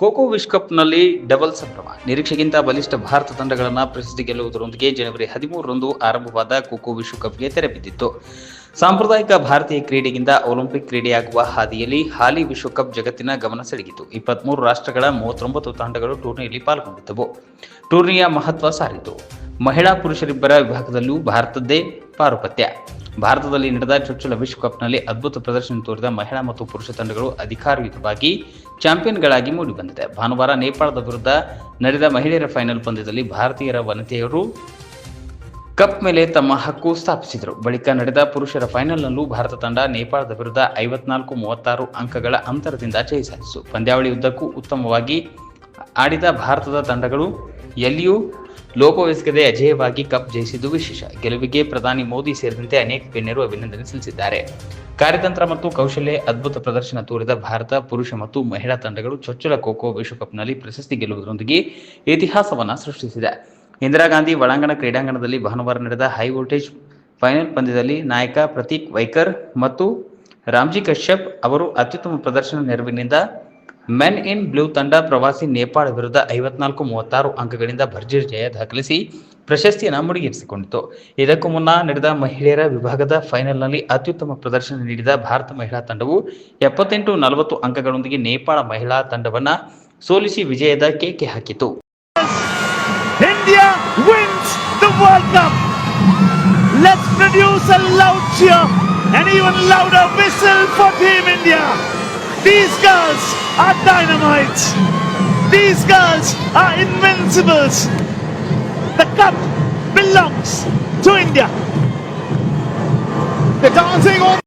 ಖೋಖೋ ವಿಶ್ವಕಪ್ನಲ್ಲಿ ಡಬಲ್ ಸಂಭ್ರಮ. ನಿರೀಕ್ಷೆಗಿಂತ ಬಲಿಷ್ಠ ಭಾರತ ತಂಡಗಳನ್ನು ಪ್ರಶಸ್ತಿ ಗೆಲ್ಲುವುದರೊಂದಿಗೆ ಜನವರಿ ಹದಿಮೂರರಂದು ಆರಂಭವಾದ ಖೋಖೋ ವಿಶ್ವಕಪ್ಗೆ ತೆರೆ ಬಿದ್ದಿತ್ತು. ಸಾಂಪ್ರದಾಯಿಕ ಭಾರತೀಯ ಕ್ರೀಡೆಗಿಂತ ಒಲಿಂಪಿಕ್ ಕ್ರೀಡೆಯಾಗುವ ಹಾದಿಯಲ್ಲಿ ಹಾಲಿ ವಿಶ್ವಕಪ್ ಜಗತ್ತಿನ ಗಮನ ಸೆಳೆಯಿತು. ಇಪ್ಪತ್ಮೂರು ರಾಷ್ಟ್ರಗಳ ಮೂವತ್ತೊಂಬತ್ತು ತಂಡಗಳು ಟೂರ್ನಿಯಲ್ಲಿ ಪಾಲ್ಗೊಂಡಿದ್ದವು. ಟೂರ್ನಿಯ ಮಹತ್ವ ಸಾರಿತು. ಮಹಿಳಾ ಪುರುಷರಿಬ್ಬರ ವಿಭಾಗದಲ್ಲೂ ಭಾರತದ್ದೇ ಪಾರುಪತ್ಯ. ಭಾರತದಲ್ಲಿ ನಡೆದ ಚೊಚ್ಚಲ ವಿಶ್ವಕಪ್ನಲ್ಲಿ ಅದ್ಭುತ ಪ್ರದರ್ಶನ ತೋರಿದ ಮಹಿಳಾ ಮತ್ತು ಪುರುಷ ತಂಡಗಳು ಅಧಿಕಾರಯುತವಾಗಿ ಚಾಂಪಿಯನ್ಗಳಾಗಿ ಮೂಡಿಬಂದಿದೆ. ಭಾನುವಾರ ನೇಪಾಳದ ವಿರುದ್ಧ ನಡೆದ ಮಹಿಳೆಯರ ಫೈನಲ್ ಪಂದ್ಯದಲ್ಲಿ ಭಾರತೀಯರ ವನಿತೆಯರು ಕಪ್ ಮೇಲೆ ತಮ್ಮ ಹಕ್ಕು ಸ್ಥಾಪಿಸಿದರು. ಬಳಿಕ ನಡೆದ ಪುರುಷರ ಫೈನಲ್ನಲ್ಲೂ ಭಾರತ ತಂಡ ನೇಪಾಳದ ವಿರುದ್ಧ ಐವತ್ನಾಲ್ಕು ಮೂವತ್ತಾರು ಅಂಕಗಳ ಅಂತರದಿಂದ ಜಯ ಸಾಧಿಸಿತು. ಪಂದ್ಯಾವಳಿ ಉದ್ದಕ್ಕೂ ಉತ್ತಮವಾಗಿ ಆಡಿದ ಭಾರತದ ತಂಡಗಳು ಎಲ್ಲಿಯೂ ಲೋಪವೆಸಗದೆ ಅಜೇಯವಾಗಿ ಕಪ್ ಜಯಿಸಿದ್ದು ವಿಶೇಷ. ಗೆಲುವಿಗೆ ಪ್ರಧಾನಿ ಮೋದಿ ಸೇರಿದಂತೆ ಅನೇಕ ಗಣ್ಯರು ಅಭಿನಂದನೆ ಸಲ್ಲಿಸಿದ್ದಾರೆ. ಕಾರ್ಯತಂತ್ರ ಮತ್ತು ಕೌಶಲ್ಯ, ಅದ್ಭುತ ಪ್ರದರ್ಶನ ತೋರಿದ ಭಾರತ, ಪುರುಷ ಮತ್ತು ಮಹಿಳಾ ತಂಡಗಳು ಚೊಚ್ಚಲ ಖೋಖೋ ವಿಶ್ವಕಪ್ನಲ್ಲಿ ಪ್ರಶಸ್ತಿ ಗೆಲ್ಲುವುದರೊಂದಿಗೆ ಇತಿಹಾಸವನ್ನು ಸೃಷ್ಟಿಸಿದೆ. ಇಂದಿರಾ ಗಾಂಧಿ ಒಳಾಂಗಣ ಕ್ರೀಡಾಂಗಣದಲ್ಲಿ ಭಾನುವಾರ ನಡೆದ ಹೈ ವೋಲ್ಟೇಜ್ ಫೈನಲ್ ಪಂದ್ಯದಲ್ಲಿ ನಾಯಕ ಪ್ರತೀಕ್ ವೈಕರ್ ಮತ್ತು ರಾಮ್ಜಿ ಕಶ್ಯಪ್ ಅವರು ಅತ್ಯುತ್ತಮ ಪ್ರದರ್ಶನ ನೆರವಿನಿಂದ ಮೆನ್ ಇನ್ ಬ್ಲೂ ತಂಡ ಪ್ರವಾಸಿ ನೇಪಾಳ ವಿರುದ್ಧ ಐವತ್ನಾಲ್ಕು ಮೂವತ್ತಾರು ಅಂಕಗಳಿಂದ ಭರ್ಜರಿ ಜಯ ದಾಖಲಿಸಿ ಪ್ರಶಸ್ತಿಯನ್ನು ಮುಡಿಗೇರಿಸಿಕೊಂಡಿತು ಇದಕ್ಕೂ ಮುನ್ನ ನಡೆದ ಮಹಿಳೆಯರ ವಿಭಾಗದ ಫೈನಲ್ನಲ್ಲಿ ಅತ್ಯುತ್ತಮ ಪ್ರದರ್ಶನ ನೀಡಿದ ಭಾರತ ಮಹಿಳಾ ತಂಡವು ಎಪ್ಪತ್ತೆಂಟು ನಲವತ್ತು ಅಂಕಗಳೊಂದಿಗೆ ನೇಪಾಳ ಮಹಿಳಾ ತಂಡವನ್ನು ಸೋಲಿಸಿ ವಿಜಯದ ಕೇಕೆ ಹಾಕಿತು. Let's produce a loud cheer and even louder whistle for. These girls are dynamite. These girls are invincibles. The cup belongs to India. They're dancing on